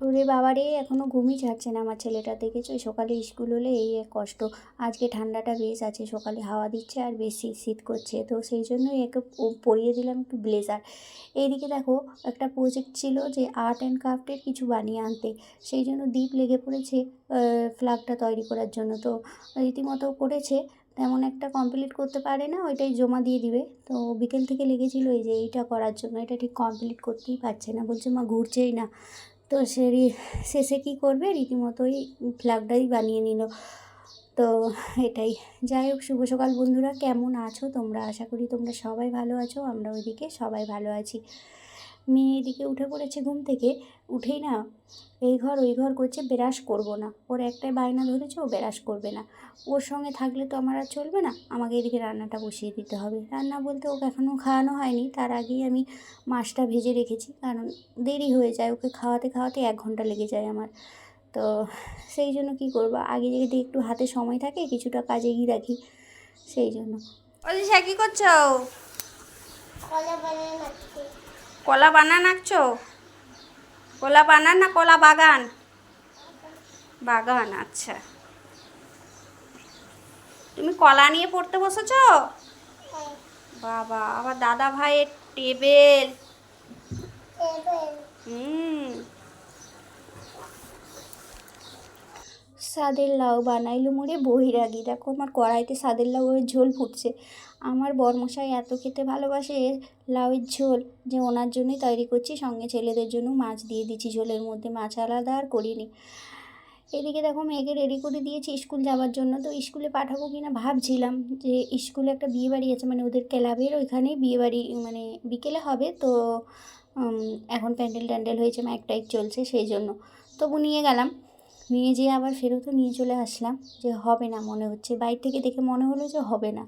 ওরে বাবারে এখনও ঘুমই ছাড়ছে না আমার ছেলেটা, দেখেছ? সকালে স্কুল হলে এই এক কষ্ট। আজকে ঠান্ডাটা বেশ আছে, সকালে হাওয়া দিচ্ছে আর বেশি শীত করছে। তো সেই জন্যই একে পরিয়ে দিলাম একটু ব্লেজার। এইদিকে দেখো, একটা প্রজেক্ট ছিল যে আর্ট অ্যান্ড ক্রাফটের কিছু বানিয়ে আনতে। সেই জন্য দ্বীপ লেগে পড়েছে ফ্ল্যাগটা তৈরি করার জন্য। তো রীতিমতো করেছে, তেমন একটা কমপ্লিট করতে পারে না, ওইটাই জমা দিয়ে দিবে। তো বিকেল থেকে লেগেছিলো এই যে এইটা করার জন্য, এটা ঠিক কমপ্লিট করতেই পারছে না। বলছে, মা, ঘুরছেই না। তো সে শেষে কী করবে? রীতিমতোই ফ্ল্যাগটাই বানিয়ে নিল। তো এটাই। যাই হোক, শুভ সকাল বন্ধুরা। কেমন আছো তোমরা? আশা করি তোমরা সবাই ভালো আছো। আমরা ওইদিকে সবাই ভালো আছি। মেয়ে এদিকে উঠে পড়েছে ঘুম থেকে উঠেই না এই ঘর ওই ঘর করছে বেরাস করব না। ওর একটাই বায়না ধরেছে ও বেরাস করবে না। ওর সঙ্গে থাকলে তো আমার আর চলবে না আমাকে এদিকে রান্নাটা বসিয়ে দিতে হবে। রান্না বলতে ওকে এখনও খাওয়ানো হয়নি তার আগেই আমি মাছটা ভেজে রেখেছি কারণ দেরি হয়ে যায় ওকে খাওয়াতে খাওয়াতে এক ঘণ্টা লেগে যায় আমার। তো সেই জন্য কী করব আগে যদি একটু হাতে সময় থাকে কিছুটা কাজে গিয়ে রাখি সেই জন্য। অলিশা কি করছ? কলা নাচছে কলা বানান আঁকছো? কলা বানান না কলা বাগান? বাগান আচ্ছা। তুমি কলা নিয়ে পড়তে বসেছো? বাবা আবার দাদা ভাইয়ের টেবিল। হুম। সাদের লাউ বানাইলো মোরে বহিরাগি। দেখো আমার কড়াইতে সাদের লাউয়ের ঝোল ফুটছে। আমার বরমশাই এত খেতে ভালোবাসে লাউয়ের ঝোল যে ওনার জন্যই তৈরি করছি, সঙ্গে ছেলেদের জন্য মাছ দিয়ে দিচ্ছি ঝোলের মধ্যে। মাছ আলাদা আর করিনি। এদিকে দেখো মেয়েকে রেডি করে দিয়েছি স্কুল যাওয়ার জন্য। তো স্কুলে পাঠাবো কি না ভাবছিলাম যে স্কুলে একটা বিয়ে বাড়ি আছে মানে ওদের ক্লাবের ওইখানেই বিয়ে বাড়ি মানে বিকেলে হবে। তো এখন প্যান্ডেল ট্যান্ডেল হয়েছে, মাইক টাইক চলছে সেই জন্য। তবু নিয়ে গেলাম। নিয়ে যেয়ে আবার ফেরতও নিয়ে চলে আসলাম যে হবে না মনে হচ্ছে। বাইরে থেকে দেখে মনে হলো যে হবে না।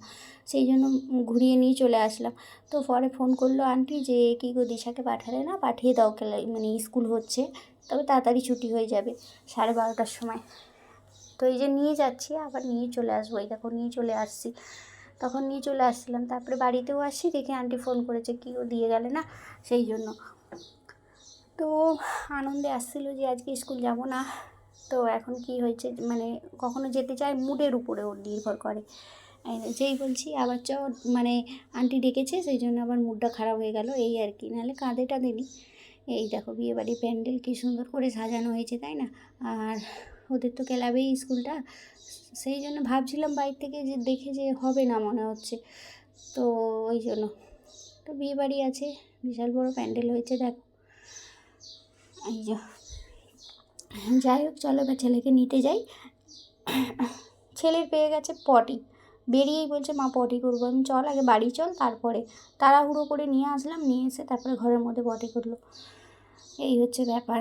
সেই জন্য ঘুরিয়ে নিয়ে চলে আসলাম। তো পরে ফোন করল আন্টি যে, কী গো, দিশাকে পাঠালে না? পাঠিয়ে দাও মানে স্কুল হচ্ছে। তবে তাড়াতাড়ি ছুটি হয়ে যাবে সাড়ে বারোটার সময়। তো এই যে নিয়ে যাচ্ছি, আবার নিয়ে চলে আসব। এই দেখো, নিয়ে চলে আসছি। তখন নিয়ে চলে আসছিলাম তারপরে বাড়িতেও আসছি দেখে আন্টি ফোন করেছে, কি ও দিয়ে গেলে না? সেই জন্য। তো আনন্দে আসছিল যে, আজকে স্কুল যাব না। তো এখন কি হয়েছে? মানে কখনো যেতে চায়? মুডের উপরে ওর নির্ভর করে। যেই বলছি, আবার চ মানে আন্টি ডেকেছে, সেই জন্য আবার মুডটা খারাপ হয়ে গেল। এই আর কি, নাহলে কাঁদে টাঁদেনি এই দেখো বিয়েবাড়ি প্যান্ডেল কী সুন্দর করে সাজানো হয়েছে, তাই না? আর ওদের তো ক্লাবেই স্কুলটা। সেই জন্য ভাবছিলাম বাইরে থেকে যে দেখে যে হবে না মনে হচ্ছে। তো ওই জন্য। তো বিয়েবাড়ি আছে, বিশাল বড় প্যান্ডেল হয়েছে, দেখ। এই যে। যাই হোক, চলো এবার ছেলেকে নিতে যাই। ছেলের পেয়ে গেছে পটি। বেরিয়েই বলছে, মা, পটি করব। আমি, চল আগে বাড়ি চল, তারপরে তাড়াহুড়ো করে নিয়ে আসলাম, নিয়ে এসে তারপরে ঘরের মধ্যে পটি করল। এই হচ্ছে ব্যাপার।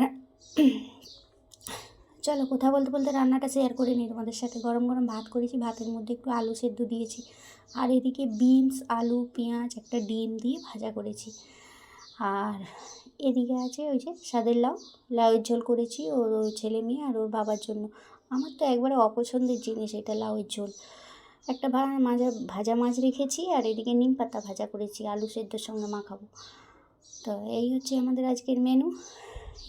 চলো, কথা বলতে বলতে রান্নাটা শেয়ার করে নিই তোমাদের সাথে। গরম গরম ভাত করেছি, ভাতের মধ্যে একটু আলু সেদ্ধ দিয়েছি। আর এদিকে বিনস, আলু, পেঁয়াজ, একটা ডিম দিয়ে ভাজা করেছি। আর এদিকে আছে ওই যে সাদের লাউ। লাউয়ের ঝোল করেছি ওর ছেলে মেয়ে আর ওর বাবার জন্য। আমার তো একবারে অপছন্দের জিনিস এটা লাউয়ের ঝোল। একটা মাজা, ভাজা মাছ রেখেছি আর এদিকে নিম পাতা ভাজা করেছি, আলু সেদ্ধর সঙ্গে মাখাবো। তো এই হচ্ছে আমাদের আজকের মেনু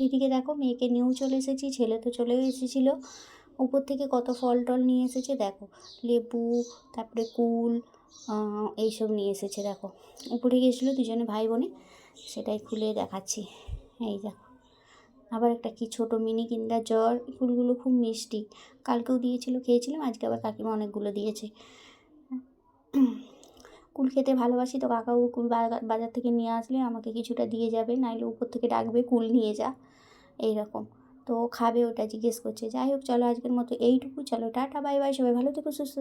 এদিকে দেখো মেয়েকে নিয়েও চলে এসেছি, ছেলে তো চলেও এসেছিল। উপর থেকে কত ফল টল নিয়ে এসেছে দেখো। লেবু, তারপরে কুল এইসব নিয়ে এসেছে দেখো। উপরে গিয়েছিল দুজনে ভাই বোনে সেটাই খুলে দেখাচ্ছি। এই দেখো। আবার একটা কি ছোট মিনি কিন্ডার জ্বর ফুলগুলো খুব মিষ্টি। কালকেও দিয়েছিল, খেয়েছিলাম, আজকে আবার কাকিমা অনেকগুলো দিয়েছে। কুল খেতে ভালোবাসি তো কাকাও কুল বাজার থেকে নিয়ে আসলে আমাকে কিছুটা দিয়ে যাবে, নাইলে উপর থেকে ডাকবে, কুল নিয়ে যা। এই রকম। তো খাবে ওটা, জিজ্ঞেস করছে। যাই হোক, চলো আজকের মতো এইটুকু। চলো, টাটা, বাই বাই, সবাই ভালো থেকো, সুস্থ